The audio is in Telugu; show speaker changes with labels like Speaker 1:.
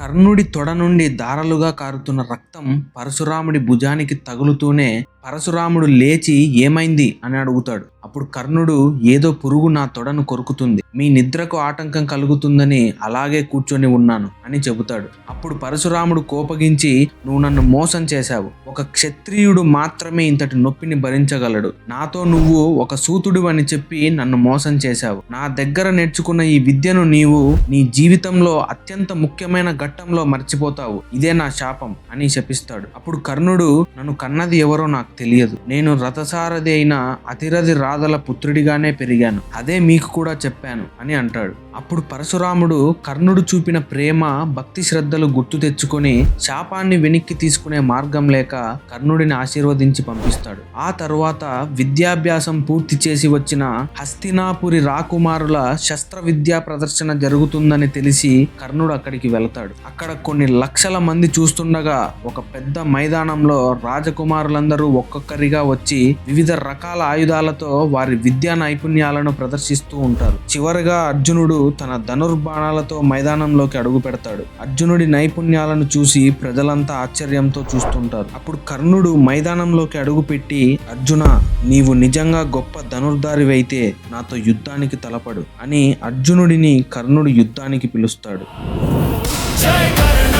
Speaker 1: కర్ణుడి తొడ నుండి దారలుగా కారుతున్న రక్తం పరశురాముడి భుజానికి తగులుతూనే పరశురాముడు లేచి ఏమైంది అని అడుగుతాడు. అప్పుడు కర్ణుడు ఏదో పురుగు నా తొడను కొరుకుతుంది. మీ నిద్రకు ఆటంకం కలుగుతుందని అలాగే కూర్చొని ఉన్నాను అని చెబుతాడు. అప్పుడు పరశురాముడు కోపగించి నువ్వు నన్ను మోసం చేశావు. ఒక క్షత్రియుడు మాత్రమే ఇంతటి నొప్పిని భరించగలడు. నాతో నువ్వు ఒక సూతుడు అని చెప్పి నన్ను మోసం చేశావు. నా దగ్గర నేర్చుకున్న ఈ విద్యను నీవు నీ జీవితంలో అత్యంత ముఖ్యమైన ఘట్టంలో మర్చిపోతావు. ఇదే నా శాపం అని శపిస్తాడు. అప్పుడు కర్ణుడు నన్ను కన్నది ఎవరో నాకు తెలియదు. నేను రథసారథి అయిన అతిరథి రాధల పుత్రుడిగానే పెరిగాను. అదే మీకు కూడా చెప్పాను అని అంటాడు. అప్పుడు పరశురాముడు కర్ణుడు చూపిన ప్రేమ భక్తి శ్రద్ధలు గుర్తు తెచ్చుకొని శాపాన్ని వెనక్కి తీసుకునే మార్గం లేక కర్ణుడిని ఆశీర్వదించి పంపిస్తాడు. ఆ తరువాత విద్యాభ్యాసం పూర్తి చేసి వచ్చిన హస్తినాపురి రాకుమారుల శస్త్ర విద్యా ప్రదర్శన జరుగుతుందని తెలిసి కర్ణుడు అక్కడికి వెళతాడు. అక్కడ కొన్ని లక్షల మంది చూస్తుండగా ఒక పెద్ద మైదానంలో రాజకుమారులందరూ ఒక్కొక్కరిగా వచ్చి వివిధ రకాల ఆయుధాలతో వారి విద్యా నైపుణ్యాలను ప్రదర్శిస్తూ ఉంటారు. చివరిగా అర్జునుడు తన ధనుర్బాణాలతో మైదానంలోకి అడుగు పెడతాడు. అర్జునుడి నైపుణ్యాలను చూసి ప్రజలంతా ఆశ్చర్యంతో చూస్తుంటారు. అప్పుడు కర్ణుడు మైదానంలోకి అడుగు పెట్టి అర్జున నీవు నిజంగా గొప్ప ధనుర్ధారివైతే నాతో యుద్ధానికి తలపడు అని అర్జునుడిని కర్ణుడు యుద్ధానికి పిలుస్తాడు.
Speaker 2: జై కర్ణ!